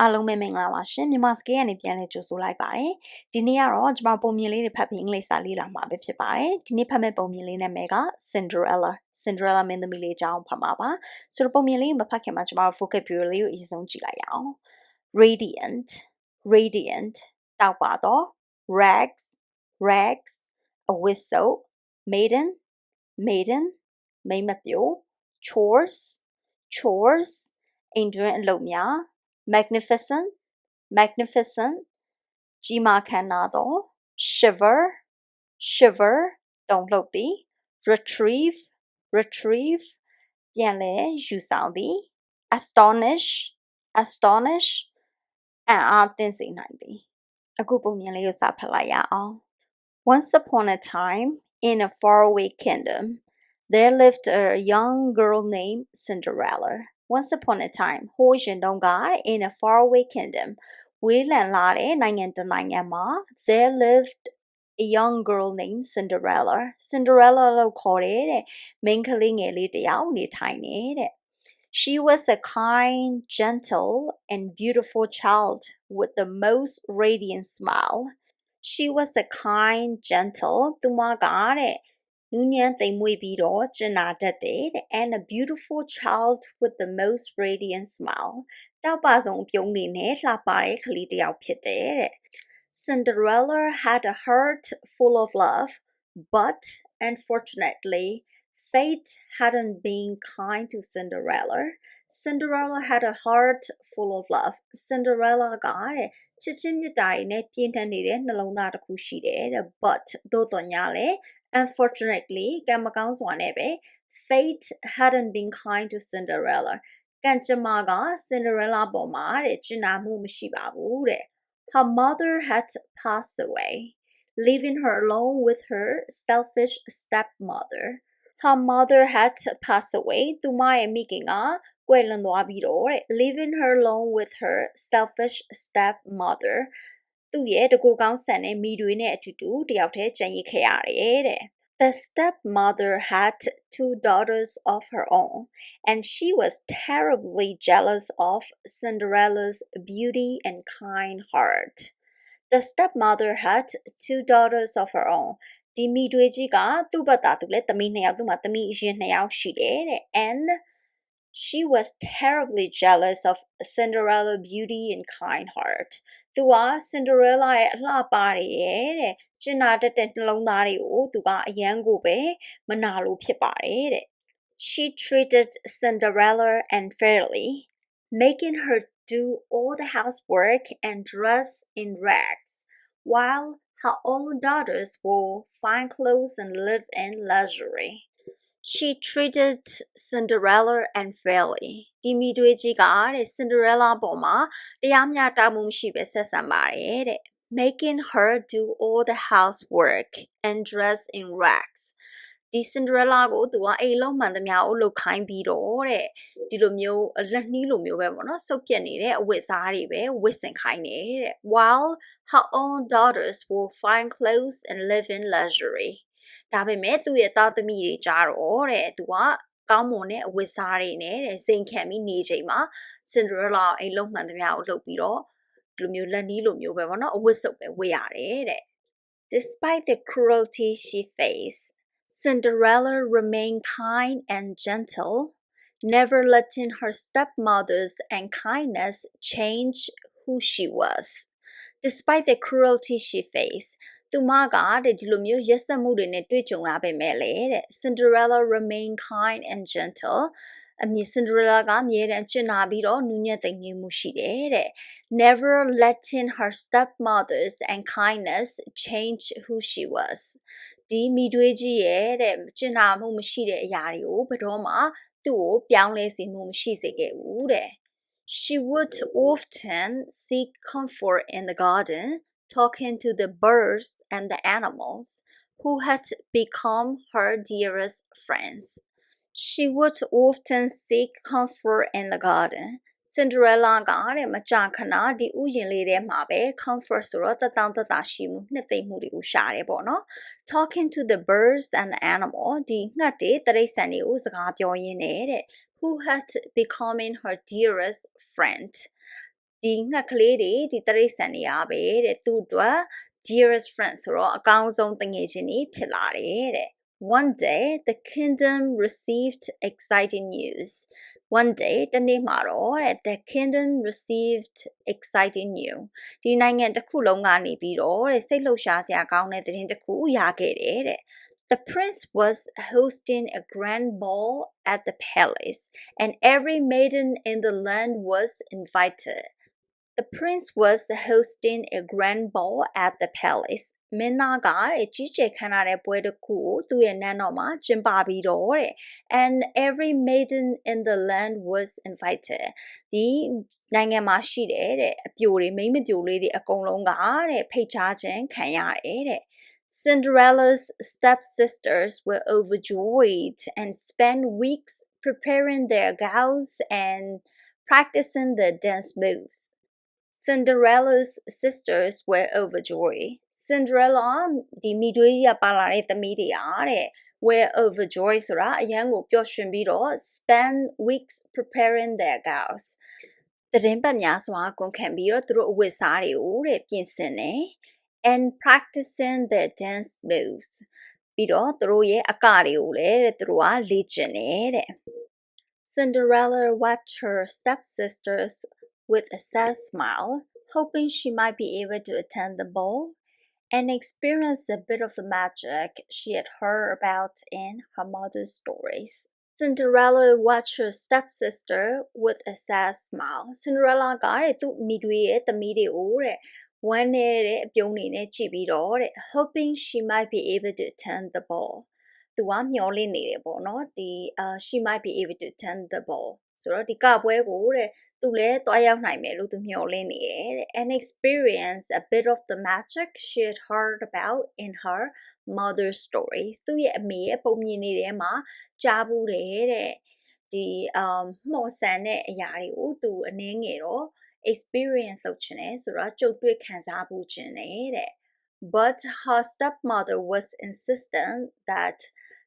အားလုံးပဲမင်္ဂလာပါရှင်မြန်မာစကေးကနေပြန်လဲကြိုဆိုလိုက်ပါတယ်ဒီနေ့ကတော့ကျွန်မပုံမြင်လေးတွေဖတ်ပြီးအင်္ဂလိပ်စာလေ့လာမှာပဲဖြစ်ပါတယ်ဒီနေ့ဖတ်မဲ့ပုံမြင်လေးနာမည်က Cinderella Cinderella မင်းသမီးလေးအကြောင်းဖတ်မှာပါဆိုတော့ပုံမြင်လေးမဖတ်ခင်မှာကျွန်မ vocabulary လေးကိုအရင်ဆုံးကြည့်လိုက်ရအောင် radiant radiant တောက်ပါတော့ rags rags a whistle maiden maiden မိမပြို chores chores အိမ်တွင်းအလုပ်များ magnificent magnificent ကြီးမားခမ်းနားသော shiver shiver တုန်လှုပ်သည် retrieve retrieve ပြန်လည်ယူဆောင်သည် astonish astonish အံ့အားသင့်စေနိုင်သည်အခုပုံမြင်လေးကိုစဖတ်လိုက်ရအောင် Once upon a time in a faraway kingdom there lived a young girl named Cinderella once upon a time ဟိုးရင်တုန်းက in a faraway kingdom ဝေးလံလာတဲ့နိုင်ငံတစ်နိုင်ငံမှာ there lived a young girl named Cinderella Cinderella လို့ခေါ်တဲ့မိန်းကလေးငယ်လေးတစ်ယောက်နေထိုင်နေတဲ့ She was a kind, gentle, and beautiful child with the most radiant smile. She was a kind, gentle, သူမကတဲ့ နူးညံ့သိမ်မွေ့ပြီးတော့ကျင်နာတတ်တယ် and a beautiful child with the most radiant smile တောက်ပါဆုံးအပြုံးနေနဲ့လှပတဲ့ကလေးတစ်ယောက်ဖြစ်တယ်တဲ့ Cinderella had a heart full of love but unfortunately fate hadn't been kind to Cinderella Cinderella had a heart full of love Cinderella ကတဲ့ချစ်ချင်းမြတ်တာတွေနဲ့ပြင်းထန်နေတဲ့နှလုံးသားတစ်ခုရှိတယ်တဲ့ but သို့တော်ညာလေ Unfortunately ကံမကောင်းစွာနဲ့ပဲ fate hadn't been kind to Cinderella ကံကြမ္မာက Cinderella ပေါ်မှာတဲ့ကျင်နာမှုမရှိပါဘူးတဲ့ Her mother had passed away leaving her alone with her selfish stepmother Her mother had passed away သူမရဲ့မိခင်ကကွယ်လွန်သွားပြီးတော့တဲ့ leaving her alone with her selfish stepmother သူ့ရဲ့တကူကောင်းဆန်တဲ့မိတွေနဲ့အတူတူတယောက်တည်းကျန်ရစ်ခဲ့ရတယ်တဲ့ The stepmother had two daughters of her own, and she was terribly jealous of Cinderella's beauty and kind heart. The stepmother had two daughters of her own. ဒီမိတွေကြီးကသူ့ဘက်သားသူလည်းသမီးနှစ်ယောက်သူ့မှာသမီးအရင်နှစ်ယောက်ရှိတယ်တဲ့ and she was terribly jealous of Cinderella beauty and kind heart သူက Cinderella ရဲ့အလှပတွေရဲ့တဲ့ကျင်နာတတ်တဲ့နှလုံးသားတွေကိုသူကအယမ်းကိုပဲမနာလို့ဖြစ်ပါတယ်တဲ့ She treated Cinderella unfairly making her do all the housework and dress in rags while her own daughters wore fine clothes and lived in luxury she treated Cinderella unfairly ဒီမိတွေကြီးကတဲ့ Cinderella ပေါ်မှာတရားမျှတမှုမရှိပဲဆက်ဆံပါတယ်တဲ့ making her do all the housework and dress in rags ဒီ Cinderella ကိုသူကအိမ်လုံးမှန်သမျှကိုလုပ်ခိုင်းပြီးတော့တဲ့ဒီလိုမျိုးလက်နှီးလိုမျိုးပဲပေါ့နော်စုပ်ပြက်နေတဲ့အဝတ်စားတွေပဲဝတ်ဆင်ခိုင်းနေတဲ့ while her own daughters wore fine clothes and live in luxury ဒါပေမဲ့သူ့ရဲ့သားသမီးတွေကြားတော့တဲ့သူကကောင်းမွန်တဲ့အဝတ်စားတွေနဲ့တဲ့စိန်ခံပြီးနေချိန်မှာ Cinderella အိမ်လုံးမှန်သမျှကိုလှုပ်ပြီးတော့ဒီလိုမျိုးလက်နီးလိုမျိုးပဲပေါ့နော်အဝတ်စုပ်ပဲဝတ်ရတယ်တဲ့ Despite the cruelty she faced Cinderella remained kind and gentle never letting her stepmother's unkindness change who she was despite the cruelty she faced သူမကတဲ့ဒီလိုမျိုးရက်စက်မှုတွေနဲ့တွေ့ကြုံရပေမဲ့လေတဲ့ Cinderella remain kind and gentle အမြင် Cinderella ကအမြဲတမ်းကျင်နာပြီးတော့နူးညံ့သိမ်ငြိမ်မှုရှိတယ်တဲ့ never letting her stepmothers and kindness change who she was ဒီမိတွေးကြီးရဲ့တဲ့ကျင်နာမှုမရှိတဲ့အရာတွေကိုဘယ်တော့မှသူ့ကိုပြောင်းလဲစေမှုမရှိစေခဲ့ဘူးတဲ့ She would often seek comfort in the garden talking to the birds and the animals who had become her dearest friends. She would often seek comfort in the garden. Cinderella ကတဲ့မကြာခဏဒီဥယျာဉ်လေးထဲမှာပဲ comfort ဆိုတော့တတောင်းတတာရှိမှုနှစ်သိမ့်မှုတွေကိုရှာတယ်ပေါ့နော် talking to the birds and the animal ဒီငှက်တွေတရိတ်ဆန်တွေကိုစကားပြောရင်းနဲ့တဲ့ who had becoming her dearest friend ဒီငှက်ကလေးတွေဒီတရိษံတွေကပဲတဲ့သူ့အတွက် dearest friend ဆိုတော့အကောင်းဆုံးတငယ်ချင်းတွေဖြစ်လာတယ်တဲ့ One day the kingdom received exciting news. One day တနေ့မှာတော့တဲ့ the kingdom received exciting news ဒီနိုင်ငံတစ်ခုလုံးကနေပြီးတော့တဲ့စိတ်လှုပ်ရှားစရာကောင်းတဲ့သတင်းတစ်ခုရခဲ့တယ်တဲ့ The prince was hosting a grand ball at the palace, and every maiden in the land was invited. The prince was hosting a grand ball at the palace မင်းသားကတဲ့ကြီးကျယ်ခမ်းနားတဲ့ပွဲတစ်ခုကိုသူ့ရဲ့နန်းတော်မှာကျင်းပပြီးတော့တဲ့ and every maiden in the land was invited ဒီနိုင်ငံမှာရှိတယ်တဲ့အပြိုတွေမိမ့်မပြိုလေးတွေအကုန်လုံးကတဲ့ဖိတ်ကြားခြင်းခံရတယ်တဲ့ Cinderella's stepsisters were overjoyed and spent weeks preparing their gowns and practicing the dance moves. Cinderella's sisters were overjoyed. Cinderella ဒီမိတွေးရပါလာတဲ့သမီးတွေအားတဲ့ were overjoyed ဆိုတာအရန်ကိုပျော်ရွှင်ပြီးတော့ spend weeks preparing their gowns တရင်ပတ်များစွာကုန်ခံပြီးတော့သူတို့အဝတ်စားတွေကိုတဲ့ပြင်ဆင်တယ် and practicing their dance moves ပြီးတော့သူတို့ရဲ့အကတွေကိုလည်းတဲ့သူတို့ကလေ့ကျင့်တယ်တဲ့ Cinderella watched her stepsisters with a sad smile, hoping she might be able to attend the ball and experience a bit of the magic she had heard about in her mother's stories. Cinderella watched her stepsister with a sad smile. Cinderella ကတဲ့သူ့မိတွေရဲ့သမီးတွေကိုတဲ့ဝမ်းနဲ့တဲ့အပြုံးနေနဲ့ကြည့်ပြီးတော့တဲ့ hoping she might be able to attend the ball သူကမျောလင့်နေတယ်ပေါ့နော်ဒီ uh she might be able to attend the ball ဆိုတော့ဒီကပွဲကိုတဲ့သူလည်းတွားရောက်နိုင်မယ်လို့သူမျှော်လင့်နေတယ်တဲ့ and experience a bit of the magic she had heard about in her mother stories သူ့ရဲ့အမေရဲ့ပုံမြင်နေထဲမှာကြားဘူးတယ်တဲ့ဒီ um မှော်ဆန်တဲ့အရာတွေကိုသူအနည်းငယ်တော့ experience လုပ်ချင်တယ်ဆိုတော့ကြုံတွေ့ခံစားဖို့ချင်တယ်တဲ့ but her stepmother was insistent that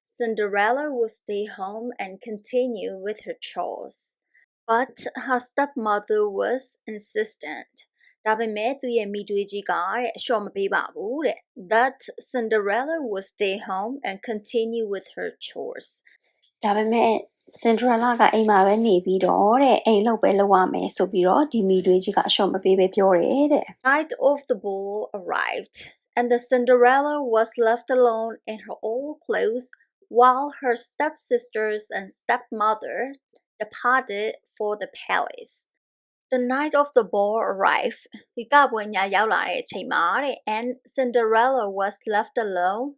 Cinderella would stay home and continue with her chores. But her stepmother was insistent. ဒါပေမဲ့သူရဲ့မိတွေကြီးကတဲ့အလျှော့မပေးပါဘူးတဲ့ that Cinderella would stay home and continue with her chores ဒါပေမဲ့ Cinderella ကအိမ်မှာပဲနေပြီးတော့တဲ့အိမ်လုပ်ပဲလုပ်ရမယ်ဆိုပြီးတော့ဒီမိတွေကြီးကအလျှော့မပေးပဲပြောတယ်တဲ့ Night of the ball arrived and the Cinderella was left alone in her old clothes while her stepsisters and stepmother departed for the palace. The night of the ball arrived. ဒီကပွဲညရောက်လာတဲ့အချိန်မှာတဲ့ and Cinderella was left alone.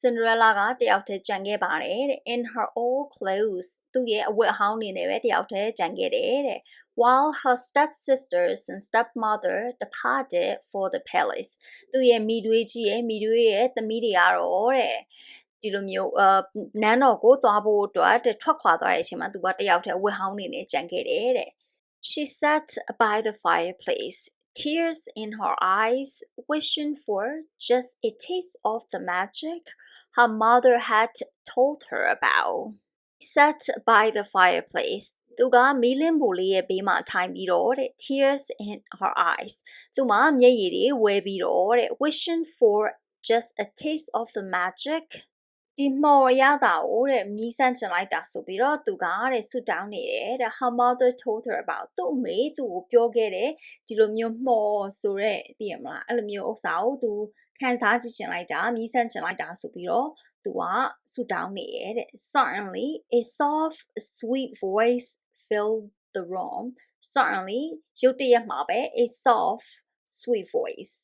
Cinderella ကတယောက်တည်းကြံခဲ့ပါတယ်တဲ့ in her old clothes သူ့ရဲ့အဝတ်အဟောင်းနေနဲ့ပဲတယောက်တည်းကြံခဲ့တယ်တဲ့ while her stepsisters and stepmother departed for the palace သူ့ရဲ့မိတွေကြီးရဲ့မိတွေရဲ့သမီးတွေကတော့တဲ့ ဒီလိုမျိုးအာနန်းတော်ကိုသွားဖို့အတွက်ထွက်ခွာသွားတဲ့အချိန်မှာသူကတယောက်တည်းအဝတ်ဟောင်းနေနဲ့ကြံခဲ့တယ်တဲ့ She sat by the fireplace tears in her eyes wishing for just a taste of the magic her mother had told her about sat by the fireplace သူကမီးလင်းပိုလေးရဲ့ဘေးမှာထိုင်ပြီးတော့တဲ့ tears in her eyes သူမမျက်ရည်တွေဝဲပြီးတော့တဲ့ wishing for just a taste of the magic ဒီမော်ရတာကိုတဲ့မီးစမ်းချင်လိုက်တာဆိုပြီးတော့သူကတဲ့ဆူတောင်းနေတယ်တဲ့ her mother told her about သူ့အမေသူ့ကိုပြောခဲ့တယ်ဒီလိုမျိုးမော်ဆိုတဲ့သိရမလားအဲ့လိုမျိုးဥစ္စာကိုသူခံစားကြည့်ချင်လိုက်တာမီးစမ်းချင်လိုက်တာဆိုပြီးတော့သူကဆူတောင်းနေတယ်တဲ့ suddenly a soft sweet voice filled the room suddenly ရုတ်တရက်မှာပဲ a soft sweet voice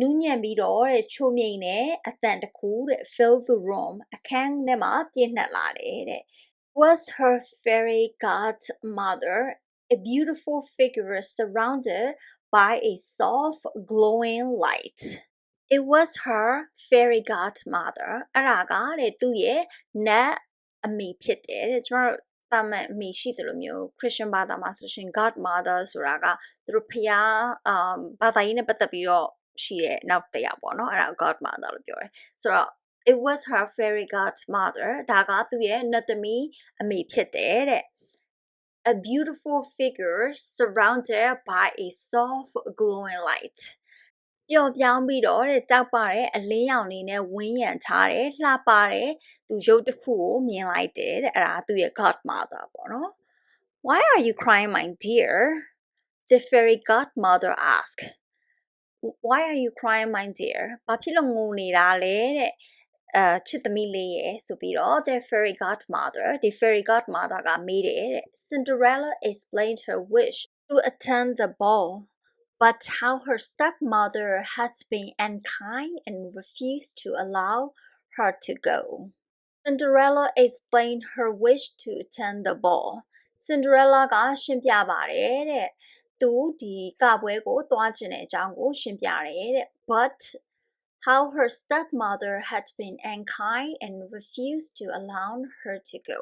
နူးညံ့ပြီးတော့တဲ့ချိုမြိန်နဲ့အတန်တခုတဲ့ fill the room အခန်းထဲမှာပြည့်နှက်လာတယ်တဲ့ was her fairy godmother a beautiful figure surrounded by a soft glowing light it was her fairy godmother အဲ့ဒါကတဲ့သူ့ရဲ့နတ်အမေဖြစ်တယ်တဲ့ကျွန်တော်တာမန်အမေရှိတယ်လို့မျိုး Christian ဘာသာမှာဆိုရှင် godmother ဆိုတာကသူတို့ဖျားအာဘာသာရေးနဲ့ပတ်သက်ပြီးတော့ ရှိတဲ့နောက်တစ်ယောက်ပေါ့နော်အဲ့ဒါ godmother လို့ပြောတယ်ဆိုတော့ it was her fairy godmother ဒါကသူ့ရဲ့နတ်သမီးအမေဖြစ်တယ်တဲ့ a beautiful figure surrounded by a soft glowing light ပျော်ပြောင်းပြီးတော့တဲ့တောက်ပတဲ့အလင်းရောင်လေးနဲ့ဝန်းရံထားတယ်လှပတဲ့သူရုပ်တစ်ခုကိုမြင်လိုက်တယ်တဲ့အဲ့ဒါသူ့ရဲ့ godmother ပေါ့နော် Why are you crying my dear the fairy godmother asked Why are you crying my dear ဘာဖြစ်လို့ငိုနေတာလဲတဲ့အဲချစ်သမီးလေးရဲ့ဆိုပြီးတော့ the fairy godmother the fairy godmother ကမေးတယ်တဲ့ Cinderella explained her wish to attend the ball but how her stepmother has been unkind and refused to allow her to go. Cinderella explained her wish to attend the ball. Cinderella ကရှင်းပြပါတယ်တဲ့။ သူဒီကပွဲကိုသွားခြင်းတဲ့အကြောင်းကိုရှင်းပြတယ်တဲ့။ But how her stepmother had been unkind and refused to allow her to go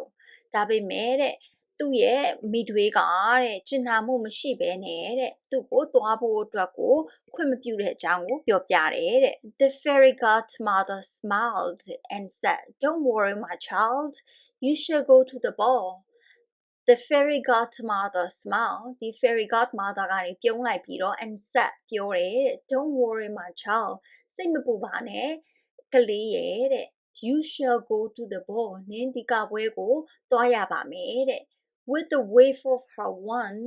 ဒါပေမဲ့တဲ့သူ့ရဲ့မိတွေကတဲ့ကျင်နာမှုမရှိဘဲနဲ့တဲ့သူ့ကိုသွားဖို့အတွက်ကိုခွင့်မပြုတဲ့အကြောင်းကိုပြောပြတယ်တဲ့ The fairy godmother smiled and said don't worry my child you should go to the ball the fairy godmother smile ဒီ fairy godmother ကနေပြုံးလိုက်ပြီးတော့ and said ပြောတယ် don't worry my child စိတ်မပူပါနဲ့ကလေးရဲ့တဲ့ you shall go to the ball နင်းဒီကပွဲကိုသွားရပါမယ်တဲ့ with the wave of her wand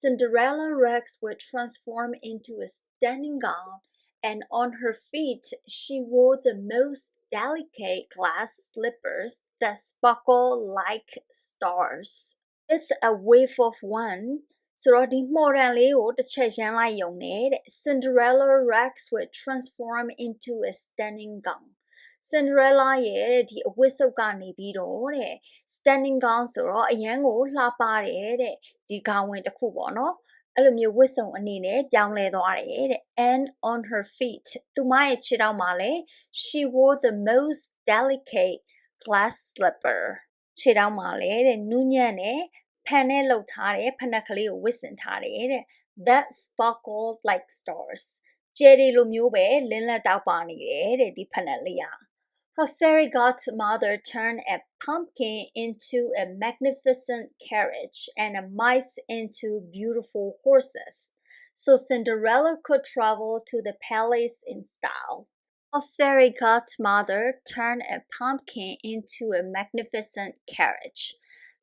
Cinderella rags were transformed into a stunning gown and on her feet she wore the most delicate glass slippers that sparkle like stars. With a wave of one ဆိုတော့ဒီမော်ဒန်လေးကိုတစ်ချက်ရမ်းလိုက်ယုံနဲ့တဲ့ Cinderella rags were transformed into a stunning gown Cinderella ရဲ့ဒီအဝတ်စုပ်ကနေပြီးတော့တဲ့ stunning gown ဆိုတော့အရန်ကိုလှပတယ်တဲ့ဒီခေါင်းဝင်တစ်ခုပေါ့နော် အဲ့လိုမျိုးဝတ်စုံအနေနဲ့ပြောင်းလဲသွားတယ်တဲ့ and on her feet သူမရဲ့ခြေထောက်မှာလည်း she wore the most delicate glass slipper ခြေထောက်မှာလည်းတဲ့နူးညံ့တဲ့ဖန်နဲ့လှုပ်ထားတဲ့ဖနက်ကလေးကိုဝတ်ဆင်ထားတယ်တဲ့ that sparkled like stars ကျယ်ရီလိုမျိုးပဲလင်းလက်တောက်ပါနေတယ်တဲ့ဒီဖနက်လေးဟာ Her fairy godmother turned a pumpkin into a magnificent carriage and a mice into beautiful horses, so Cinderella could travel to the palace in style. A fairy godmother turned a pumpkin into a magnificent carriage.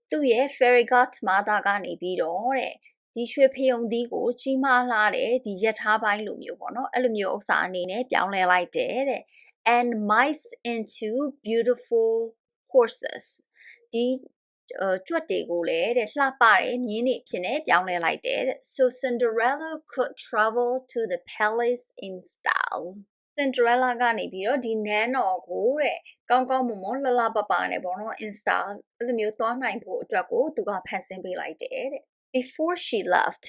သူ့ရဲ့ fairy godmother ကနေပြီးတော့တဲ့ဒီရွှေဖယုံသီးကိုကြီးမားလာတဲ့ဒီယထာပိုင်းလိုမျိုးပေါ့နော်အဲ့လိုမျိုးဥစ္စာအနေနဲ့ပြောင်းလဲလိုက်တယ်တဲ့ and mice into beautiful horses ဒီကြွက်တွေကိုလည်းတဲ့လှပတဲ့မြင်းတွေဖြစ်နေပြောင်းလဲလိုက်တယ်တဲ့ so Cinderella could travel to the palace in style Cinderella ကနေပြီးတော့ဒီနန်းတော်ကိုတဲ့ကောင်းကောင်းမွန်မွန်လှလှပပနဲ့ပေါ့နော် Insta အဲ့လိုမျိုးသွားနိုင်ဖို့အတွက်ကိုသူကဖန်ဆင်းပေးလိုက်တယ်တဲ့ Before she left,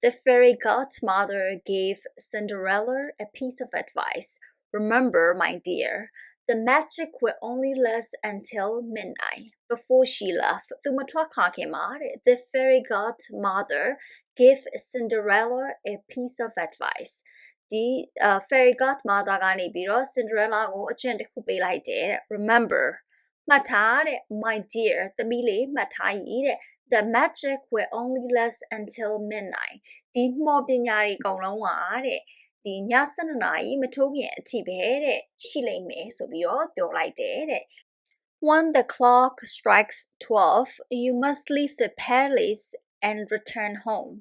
the fairy godmother gave Cinderella a piece of advice. Remember, my dear, the magic will only last until midnight. Before she left, the fairy godmother gave Cinderella a piece of advice. ဒီ fairy godmother ကနေပြီးတော့ Cinderella ကိုအကျင့်တစ်ခုပေးလိုက်တယ် remember မှတ်ထားတဲ့ my dear သမီးလေးမှတ်ထားရည်တဲ့ the magic will only last until midnight ဒီမော်ပညာတွေအကုန်လုံးကတဲ့ ဒီည7နာရီမထိုးခင်အထိပဲတဲ့ရှိလိမ့်မယ်ဆိုပြီးတော့ပြောလိုက်တယ်တဲ့ When the clock strikes 12 you must leave the palace and return home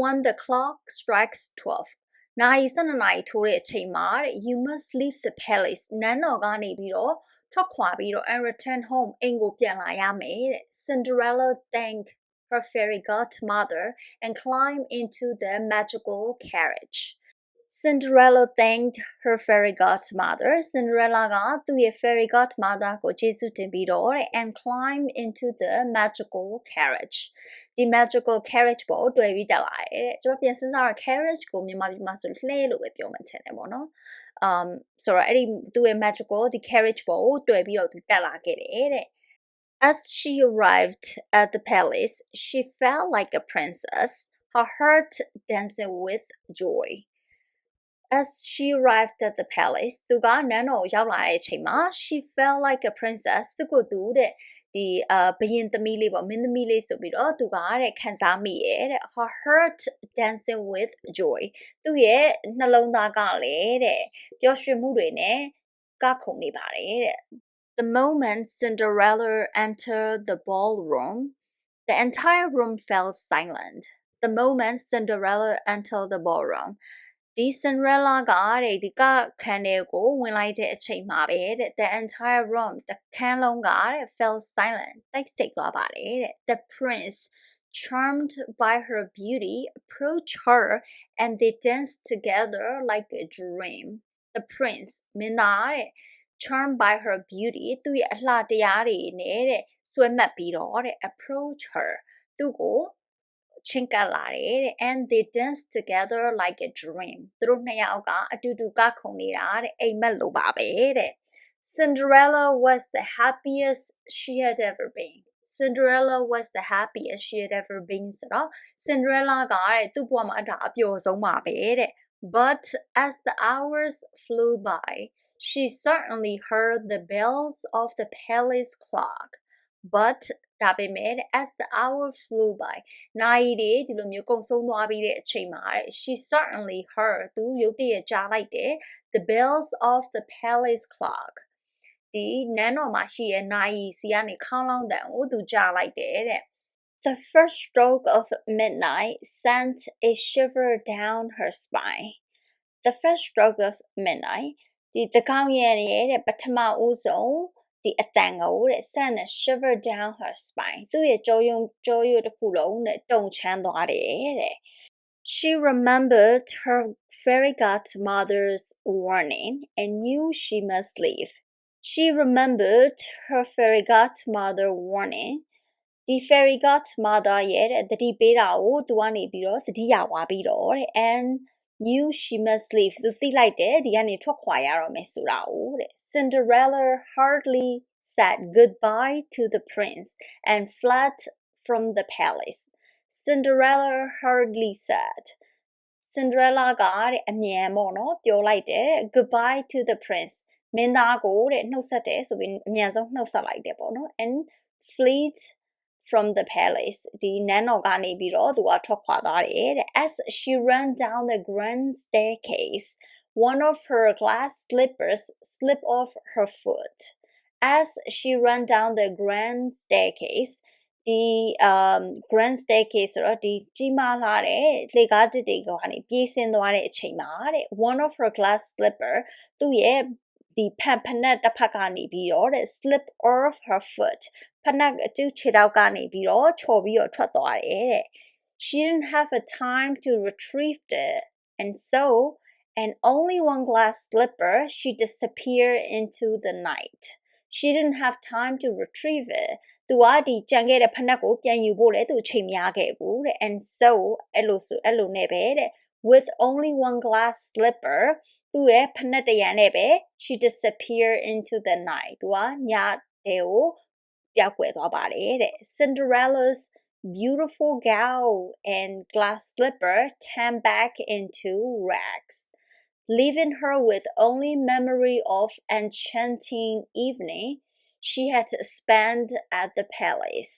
when the clock strikes 12နိုင်12နာရီထိုးတဲ့အချိန်မှာတဲ့ you must leave the palace နန်းတော်ကနေပြီးတော့ထွက်ခွာပြီးတော့ and return home အိမ်ကိုပြန်လာရမယ်တဲ့ Cinderella thanked her fairy godmother and climbed into the magical carriage Cinderella thanked her fairy godmother. Cinderella ကသူ့ရဲ့ fairy godmother ကိုကျေးဇူးတင်ပြီးတော့ and climbed into the magical carriage. ဒီ magical carriage ပေါ်တွေ့ပြီးတက်လာတယ်တဲ့ကျွန်တော်ပြန်စဉ်းစားတော့ carriage ကိုမြန်မာပြည်မှာဆိုလှဲလို့ပဲပြောမှထင်တယ်ပေါ့နော် um ဆိုတော့အဲ့ဒီသူ့ရဲ့ magical ဒီ carriage ပေါ်ကိုတွေ့ပြီးတော့သူတက်လာခဲ့တယ်တဲ့ As she arrived at the palace, she felt like a princess, her heart dancing with joy. As she arrived at the palace သူကနန်းတော်ကိုရောက်လာတဲ့အချိန်မှာ she felt like a princess သူကိုသူတဲ့ ဒီအာဘယင်သမီးလေးပေါ့မင်းသမီးလေးဆိုပြီးတော့သူကတဲ့ခံစားမိရဲ့တဲ့ her heart dancing with joy သူ့ရဲ့နှလုံးသားကလည်းတဲ့ပျော်ရွှင်မှုတွေနဲ့ကခုန်နေပါတယ်တဲ့ The moment Cinderella entered the ballroom the entire room fell silent the moment Cinderella entered the ballroom ဒီ Cinderella ကတဲ့ဒီကခန်းထဲကိုဝင်လိုက်တဲ့အချိန်မှာပဲတဲ့ the entire room တခန်းလုံးကတဲ့ fell silent တိတ်ဆိတ်သွားပါတယ်တဲ့ the prince charmed by her beauty approached her and they danced together like a dream the prince မင်းသားတဲ့ charmed by her beauty သူ့ရဲ့အလှတရားတွေနဲ့တဲ့ဆွဲမှတ်ပြီးတော့တဲ့ approach her သူ့ကို ချင့်ကပ်လာတယ်တဲ့ and they danced together like a dream သူတို့နှစ်ယောက်ကအတူတူကခုန်နေတာတဲ့အိမ်မက်လိုပါပဲတဲ့ Cinderella was the happiest she had ever been Cinderella was the happiest she had ever been ဆိုတော့ Cinderella ကတဲ့သူ့ဘဝမှာဒါအပျော်ဆုံးပါပဲတဲ့ but as the hours flew by she certainly heard the bells of the palace clock but ဒါပေမဲ့ as the hour flew by နိုင်တွေဒီလိုမျိုးကုံဆုံးသွားပြီးတဲ့အချိန်မှာ she certainly heard သူရုတ်တရက်ကြားလိုက်တယ် the bells of the palace clock ဒီနန်းတော်မှာရှိတဲ့နိုင်စီကနေခေါင်းလောင်းတန်ကိုသူကြားလိုက်တယ်တဲ့ The first stroke of midnight sent a shiver down her spine. The first stroke of midnight ဒီတကောင်းရဲ့တဲ့ပထမဦးဆုံး ဒီအတန်ကိုတဲ့ဆန်နဲ့ shiver down her spine သူ့ရဲ့ကြောယုံကြောယုတစ်ခုလုံးနဲ့တုန်ချမ်းသွားတယ်တဲ့ She remembered her fairy godmother's warning and knew she must leave. She remembered her fairy godmother warning ဒီ fairy godmother ရဲ့တတိပေးတာကိုသူကနေပြီးတော့သတိရသွားပြီးတော့တဲ့ and knew she must leave သူသိလိုက်တယ်ဒီကနေထွက်ခွာရတော့မယ်ဆိုတာကိုတဲ့ Cinderella hardly said goodbye to the prince and fled from the palace Cinderella hardly said Cinderella ကတဲ့အမြန်ပေါ့နော်ပြောလိုက်တယ် goodbye to the prince မင်းသားကိုတဲ့နှုတ်ဆက်တယ်ဆိုပြီးအမြန်ဆုံးနှုတ်ဆက်လိုက်တယ်ပေါ့နော် and fleet from the palace ဒီနန်းတော်ကနေပြီးတော့သူကထွက်ခွာသွားတယ်တဲ့ as she ran down the grand staircase one of her glass slippers slipped off her foot as she ran down the grand staircase ဒီ um grand staircase ဆိုတော့ဒီကြီးမားလာတဲ့လေကားတစ်တွေကနေပြေးဆင်းသွားတဲ့အချိန်မှာတဲ့ one of her glass slipper သူ့ရဲ့ဒီဖန်ဖနက်တစ်ဖက်ကနေပြီးတော့တဲ့ slip off her foot ဖနက်အကျုခြေထောက်ကနေပြီးတော့ချော်ပြီးတော့ထွက်သွားတယ်တဲ့ she didn't have a time to retrieve it and so and only one glass slipper she disappeared into the night she didn't have time to retrieve it သူကဒီကြံခဲ့တဲ့ဖနက်ကိုပြန်ယူဖို့လည်းသူချိန်များခဲ့ဘူးတဲ့ and so အဲ့လိုဆိုအဲ့လိုနဲ့ပဲတဲ့ with only one glass slipper သူ့ရဲ့ဖနက်တရံနဲ့ပဲ she disappeared into the night သူကညတဲ့ကို ပျောက်ကွယ်သွားပါတယ်တဲ့ Cinderella's beautiful gown and glass slipper turned back into rags leaving her with only memory of enchanting evening she had spent at the palace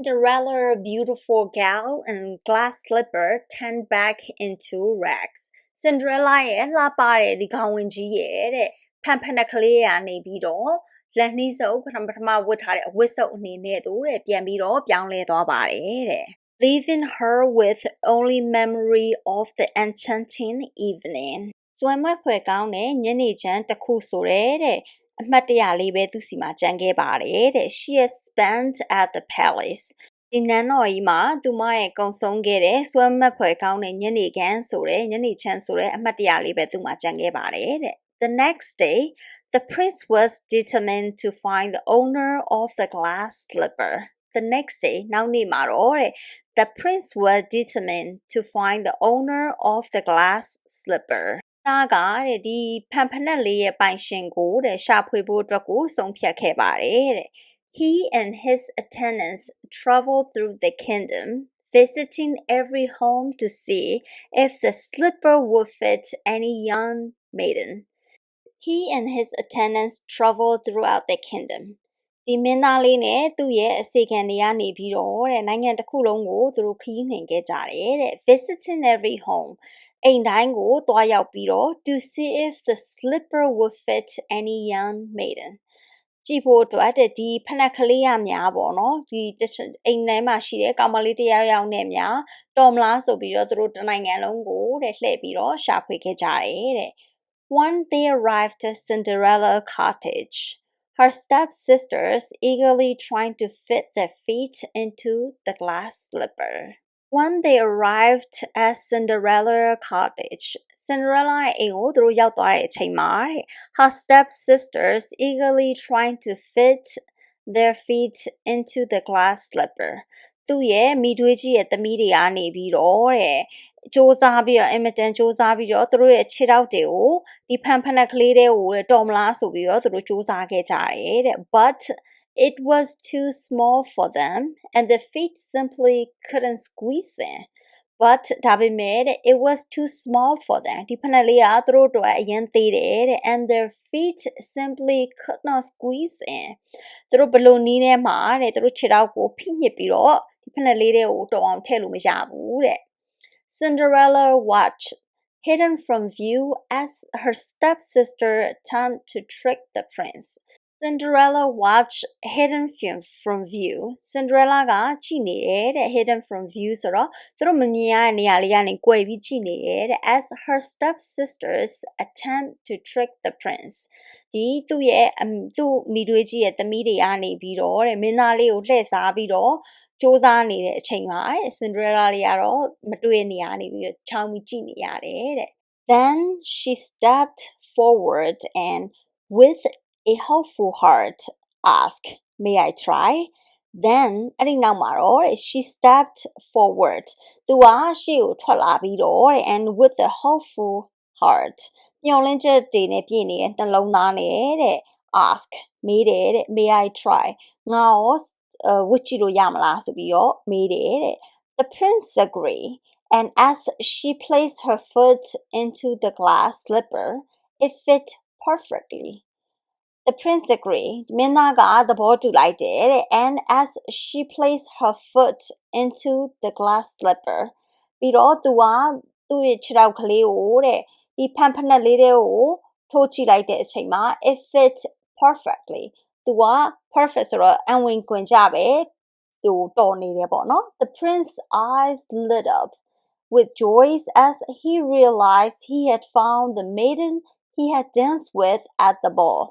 Cinderella, beautiful gal, and glass slipper turned back into rags. Cinderella ရဲ့လှပတဲ့ဒီခေါင်းဝင်ကြီးရဲ့တဲ့ဖန်ဖန်ကလေးရနေပြီးတော့ လက်နှီးစုပ်ပထမပထမဝတ်ထားတဲ့အဝတ်စုပ်အနေနဲ့သူတဲ့ပြန်ပြီးတော့ပြောင်းလဲသွားပါတယ်တဲ့ leaving her with only memory of the enchanting evening စွမ်းမဖွယ်ကောင်းတဲ့ညနေချမ်းတစ်ခုဆိုရဲတဲ့အမှတ်တရလေးပဲသူစီမှာကြံခဲ့ပါတယ်တဲ့ she has spent at the palace ဒီနန်းတော်ကြီးမှာသူမရဲ့ကုံဆုံးခဲ့တဲ့စွမ်းမတ်ဖွယ်ကောင်းတဲ့ညနေခင်းဆိုတဲ့ညနေချမ်းဆိုတဲ့အမှတ်တရလေးပဲသူမှာကြံခဲ့ပါတယ်တဲ့ The next day, the prince was determined to find the owner of the glass slipper. The next day, နောက်နေ့မှာတော့တဲ့ the prince was determined to find the owner of the glass slipper. သားကတဲ့ဒီဖန်ဖနက်လေးရဲ့ပိုင်ရှင်ကိုတဲ့ရှာဖွေဖို့အတွက်ကိုဆုံးဖြတ်ခဲ့ပါတယ်တဲ့ He and his attendants traveled through the kingdom visiting every home to see if the slipper would fit any young maiden. He and his attendants traveled throughout the kingdom. ဒီမင်းသားလေးနဲ့သူ့ရဲ့အစီခံတွေကနေပြီးတော့တဲ့နိုင်ငံတစ်ခုလုံးကိုသူတို့ခရီးနှင်ခဲ့ကြတယ်တဲ့ visiting every home အိမ်တိုင်းကိုသွားရောက်ပြီးတော့ to see if the slipper would fit any young maiden ကြည့်ဖို့အတွက်တဲ့ဒီဖနက်ကလေးရများပေါ့နော်ဒီအိမ်ထဲမှာရှိတဲ့ကောင်မလေးတယောက်ယောက်နဲ့များတော်မလားဆိုပြီးတော့သူတို့တနိုင်ငံလုံးကိုတဲ့လှည့်ပြီးတော့ရှာဖွေခဲ့ကြတယ်တဲ့ One they arrived at Cinderella cottage her stepsisters eagerly trying to fit their feet into the glass slipper when they arrived at Cinderella cottage Cinderella ရဲ့အိမ်ကိုသူတို့ရောက်သွားတဲ့အချိန်မှာတဲ့ her step sisters eagerly trying to fit their feet into the glass slipper သူ့ရဲ့မိတွေးကြီးရဲ့သမီးတွေကနေပြီးတော့တဲ့ စ조사ပြီးတော့အင်မတန်စ조사ပြီးတော့သူတို့ရဲ့ခြေထောက်တွေကိုဒီဖန်ဖနက်ကလေးတွေကိုတော်မလားဆိုပြီးတော့သူတို့စ조사ခဲ့ကြတယ်တဲ့ but it was too small for them and the feet simply couldn't squeeze in but ဒါပေမဲ့ it was too small for them ဒီဖနက်လေးကသူတို့အတွက်အရင်သေးတယ်တဲ့ and their feet simply could not squeeze in သူတို့ဘလို့နီးထဲမှာတဲ့သူတို့ခြေထောက်ကိုဖိညစ်ပြီးတော့ဒီဖနက်လေးတွေကိုတော်အောင်ထည့်လို့မရဘူးတဲ့ Cinderella watched hidden from view as her stepsister attempted to trick the prince Cinderella watched hidden from view Cinderella ကကြည့်နေတယ်တဲ့ hidden from view ဆိုတော့သူတို့မမြင်ရတဲ့နေရာလေးကနေ꿰ပြီးကြည့်နေတယ်တဲ့ as her step sisters attempt to trick the prince ဒီသူ့ရဲ့သူ့မိတွေကြီးရဲ့သမီးတွေကနေပြီးတော့တဲ့မင်းသားလေးကိုလှည့်စားပြီးတော့စူးစမ်းနေတဲ့အချိန်မှာတဲ့ Cinderella လေးကတော့မတွေ့နေရနေပြီးချောင်းပြီးကြည့်နေရတယ်တဲ့ Then she stepped forward and with a hopeful heart ask may i try then အဲ့ဒီနောက်မှာတော့ she stepped forward သူကရှေ့ကိုထွက်လာပြီးတော့ and with a hopeful heart ညှော်လင့်ချက်တွေနဲ့ပြည့်နေတဲ့နှလုံးသားနဲ့တဲ့ ask မေးတယ်တဲ့ may i try ငါရောဝတ်ကြည့်လို့ရမလားဆိုပြီးတော့မေးတယ်တဲ့ the prince agree and as she placed her foot into the glass slipper it fit perfectly the prince agreed မင်းသားကသဘောတူလိုက်တယ်တဲ့ and as she placed her foot into the glass slipper ပြီးတော့သူကသူ့ရဲ့ခြေထောက်ကလေးကိုတဲ့ဒီဖန်ဖနက်လေးတွေကိုထိုးချိလိုက်တဲ့အချိန်မှာ it fit perfectly သူက perfect ဆိုတော့အဝင်ခွင်ကြပဲသူတော်နေတယ်ပေါ့နော် the prince eyes lit up with joy as he realized he had found the maiden he had danced with at the ball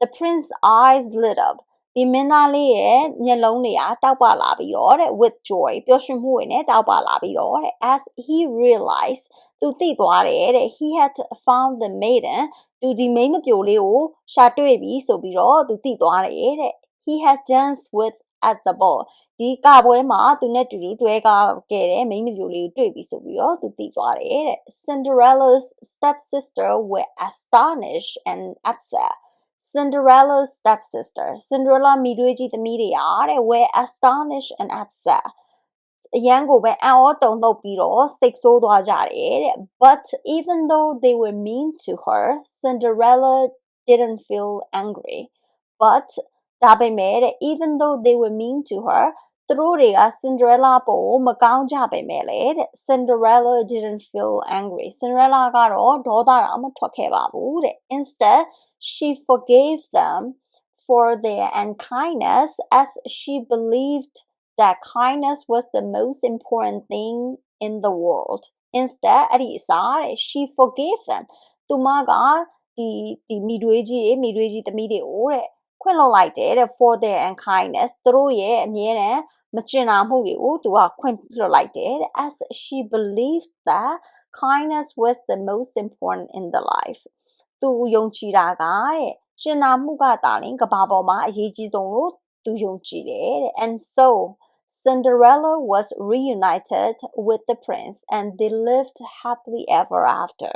the prince eyes lit up ဒီမင်းသားလေးရဲ့မျက်လုံးတွေကတောက်ပလာပြီးတော့တဲ့ with joy ပျော်ရွှင်မှုတွေနဲ့တောက်ပလာပြီးတော့တဲ့ as he realized သူသိသွားတယ်တဲ့ he had found the maiden သူဒီမိန်းမပြိုလေးကိုရှာတွေ့ပြီဆိုပြီးတော့သူသိသွားတယ်တဲ့ he had danced with at the ball ဒီကပွဲမှာသူနဲ့တူတူတွဲကားခဲ့တဲ့မိန်းမပြိုလေးကိုတွေ့ပြီဆိုပြီးတော့သူသိသွားတယ်တဲ့ Cinderella's stepsister were astonished and upset Cinderella's stepsister Cinderella မိတွေးကြီးသမီးတွေအားတဲ့ were astonished and upset အရန်ကိုပဲအံ့ဩတုန်လှုပ်ပြီးတော့စိတ်ဆိုးသွားကြတယ်တဲ့ but even though they were mean to her Cinderella didn't feel angry but ဒါပေမဲ့တဲ့ even though they were mean to her သူတို့တွေက Cinderella ပေါ်မကောင်းကြပေမဲ့လေတဲ့ Cinderella didn't feel angry Cinderella ကတော့ဒေါသတော့မထွက်ခဲ့ပါဘူးတဲ့ instead she forgave them for their unkindness as she believed that kindness was the most important thing in the world. Instead, အဲ့ဒီအစားတဲ့ she forgave them သူမကဒီဒီမိတွေးကြီးတွေမိတွေးကြီးသမီးတွေကိုတဲ့ခွင့်လွှတ်လိုက်တယ်တဲ့ for their unkindness သူတို့ရဲ့အမြဲတမ်းမကျင်နာမှုတွေကိုသူကခွင့်လွှတ်လိုက်တယ်တဲ့ as she believed that kindness was the most important in the life သူယုံကြည်တာကတဲ့ရှင်နာမှုကတာလင်ကဘာပေါ်မှာအရေးကြီးဆုံးလို့သူယုံကြည်တယ်တဲ့ and so Cinderella was reunited with the prince and they lived happily ever after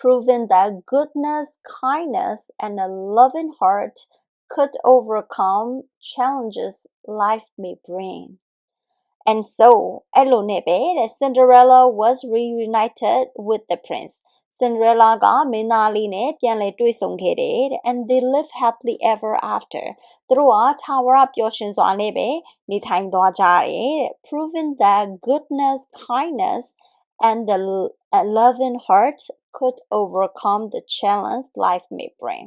proving that goodness kindness and a loving heart could overcome challenges life may bring and so အဲ့လိုနဲ့ပဲတဲ့ Cinderella was reunited with the prince Cinderella ကမင်းသားလေးနဲ့ပြန်လည်တွေ့ဆုံခဲ့တယ်တဲ့ and they live happily ever after သူတို့ကထာဝရပျော်ရွှင်စွာနဲ့ပဲနေထိုင်သွားကြတယ်တဲ့ proving that goodness kindness and the a loving heart could overcome the challenge life may bring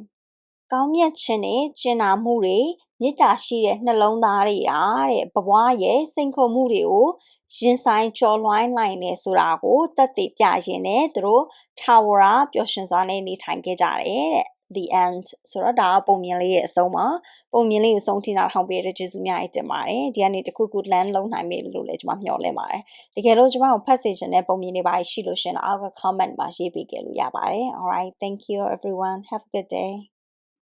ကောင်းမြတ်ခြင်းနဲ့ကျင်နာမှုတွေမေတ္တာရှိတဲ့နှလုံးသားတွေအားတဲ့ဘဝရဲ့စိန်ခေါ်မှုတွေကို ရင်ဆိုင်ကျော်လွှားနိုင်တယ်ဆိုတာကိုသက်သေပြရင်းနဲ့သူတို့ထာဝရပျော်ရွှင်စွာနဲ့နေထိုင်ခဲ့ကြတယ်တဲ့ the end ဆိုတော့ဒါကပုံမြင်လေးရဲ့အဆုံးပါပုံမြင်လေးအဆုံးထိနာထောင်ပေးတဲ့ကျေးဇူးများကြီးတင်ပါတယ်ဒီကနေတခုခု land လုံးနိုင်မယ်လို့လည်းကျွန်မမျှော်လင့်ပါတယ်တကယ်လို့ကျွန်မကိုဖတ်စေချင်တဲ့ပုံမြင်လေးပါရှိလို့ရှင်အောက်က comment မှာရေးပေးခဲ့လို့ရပါတယ် alright thank you everyone have a good day